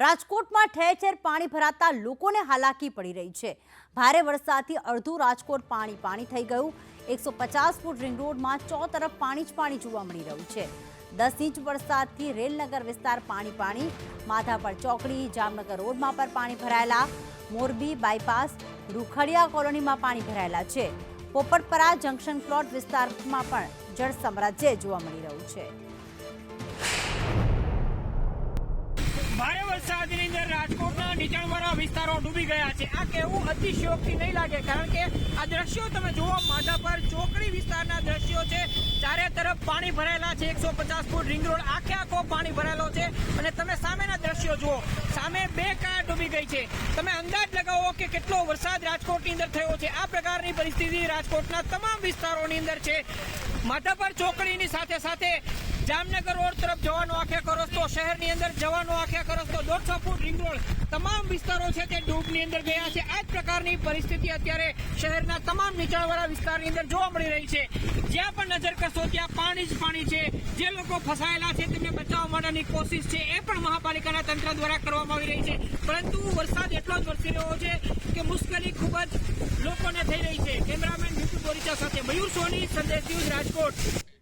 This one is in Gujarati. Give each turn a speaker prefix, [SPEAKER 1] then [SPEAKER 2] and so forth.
[SPEAKER 1] રાજકોટમાં ઠેર ઠેર પાણી ભરાતા લોકોને હાલાકી પડી રહી છે. ભારે વરસાદથી અડધું રાજકોટ પાણી પાણી થઈ ગયું. એકસો પચાસ ફૂટ રિંગ રોડમાં ચો તરફ પાણી જ પાણી જોવા મળી રહ્યું છે. દસ ઇંચ વરસાદથી રેલનગર વિસ્તાર પાણી પાણી, માધાપર ચોકડી, જામનગર રોડમાં પર પાણી ભરાયેલા. મોરબી બાયપાસ, રૂખડિયા કોલોનીમાં પાણી ભરાયેલા છે. પોપટપરા જંકશન પ્લોટ વિસ્તારમાં પણ જળ સામ્રાજ્ય જોવા મળી રહ્યું છે.
[SPEAKER 2] ભારે વરસાદની અંદર રાજકોટના નીચાણવાળા વિસ્તારો ડૂબી ગયા છે. આ કેવું અતિશયોક્તિ નહીં લાગે, કારણ કે આ દ્રશ્યો તમે જુઓ, માધાપર ચોકડી વિસ્તારના દ્રશ્યો છે. ચારે તરફ પાણી ભરાયેલા છે, એકસો પચાસ ફૂટ રિંગ રોડ, આખે આખો પાણી ભરાયેલો છે. અને તમે સામેના દ્રશ્યો જુઓ, સામે બે કાર ડૂબી ગઈ છે. તમે અંદાજ લગાવો કે કેટલો વરસાદ રાજકોટની અંદર થયો છે. આ પ્રકારની પરિસ્થિતિ રાજકોટના તમામ વિસ્તારોની અંદર છે. માધાપર ચોકડીની સાથે સાથે જામનગર રોડ તરફ જવાનો આખે આખો રસ્તો, શહેરની અંદર જવાનો આખે આખો રસ્તો દોઢસો ફૂટ રિંગ રોડ તમામ વિસ્તારો છે તે ડૂબની અંદર ગયા છે. આ જ પ્રકારની પરિસ્થિતિ અત્યારે શહેરના તમામ નીચાણવાળા વિસ્તારની અંદર જોવા મળી રહી છે. જ્યાં પણ નજર કરશો ત્યાં પાણી જ પાણી છે. જે લોકો ફસાયેલા છે તેમને બચાવવા માટેની કોશિશ છે. એ પણ મહાપાલિકાના તંત્ર દ્વારા કરવામાં આવી રહી છે. પરંતુ વરસાદ એટલો જ વરસી રહ્યો છે કે મુશ્કેલી ખૂબ જ લોકોને થઈ રહી છે. કેમેરામેન વિપુલ બોરીચા સાથે મયુર સોની, સંદેશ રાજકોટ.